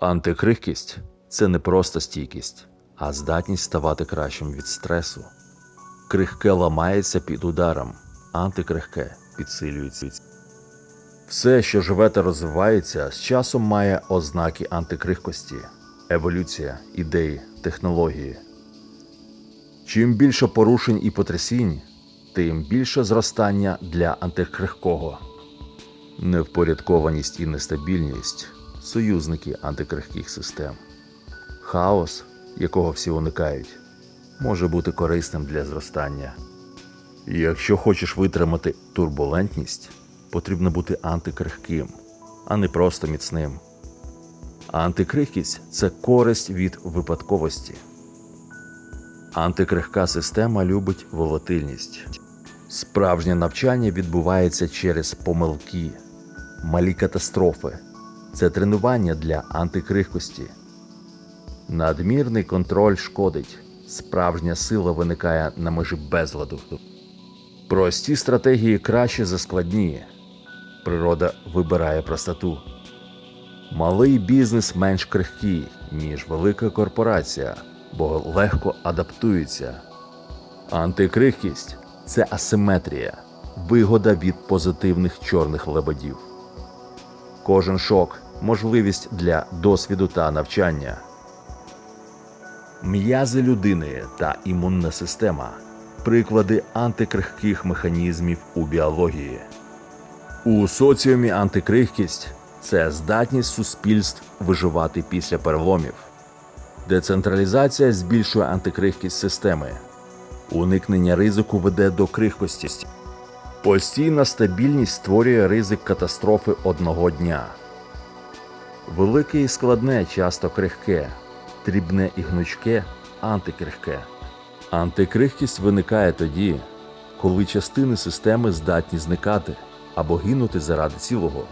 Антикрихкість це не просто стійкість, а здатність ставати кращим від стресу. Крихке ламається під ударом, антикрихке підсилюється. Все, що живе та розвивається, з часом має ознаки антикрихкості, еволюція, ідеї, технології. Чим більше порушень і потрясінь, тим більше зростання для антикрихкого. Невпорядкованість і нестабільність союзники антикрихких систем. Хаос, якого всі уникають, може бути корисним для зростання. І Якщо хочеш витримати турбулентність, потрібно бути антикрихким, а не просто міцним. Антикрихкість це користь від випадковості. Антикрихка система любить волатильність. Справжнє навчання відбувається через помилки, малі катастрофи. Це тренування для антикрихкості. Надмірний контроль шкодить. Справжня сила виникає на межі безладу. Прості стратегії краще за складні. Природа вибирає простоту. Малий бізнес менш крихкий, ніж велика корпорація, бо легко адаптується. Антикрихкість це асиметрія, вигода від позитивних чорних лебедів. Кожен шок можливість для досвіду та навчання. М'язи людини та імунна система приклади антикрихких механізмів у біології. У соціумі антикрихкість це здатність суспільств виживати після переломів. Децентралізація збільшує антикрихкість системи. Уникнення ризику веде до крихкості. Постійна стабільність створює ризик катастрофи одного дня. Велике і складне часто крихке, дрібне і гнучке антикрихке. Антикрихкість виникає тоді, коли частини системи здатні зникати або гинути заради цілого.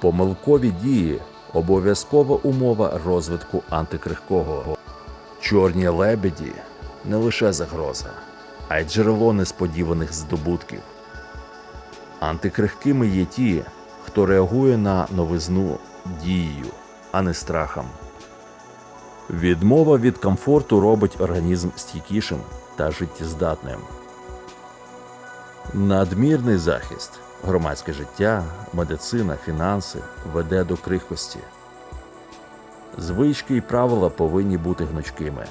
Помилкові дії обов'язкова умова розвитку антикрихкого. Чорні лебеді не лише загроза, а й джерело несподіваних здобутків. Антикрихкими є ті, хто реагує на новизну дією, а не страхом. Відмова від комфорту робить організм стійкішим та життєздатним. Надмірний захист, громадське життя, медицина, фінанси веде до крихкості. Звички і правила повинні бути гнучкими.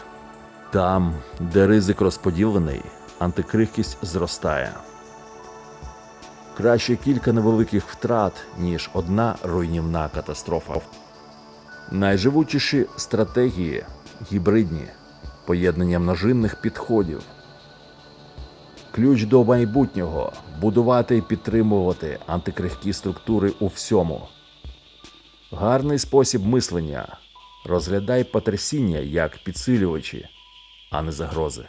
Там, де ризик розподілений, антикрихкість зростає. Краще кілька невеликих втрат, ніж одна руйнівна катастрофа. Найживучіші стратегії гібридні, поєднання множинних підходів. Ключ до майбутнього будувати і підтримувати антикрихкі структури у всьому. Гарний спосіб мислення. Розглядай потрясіння як підсилювачі, а не загрози.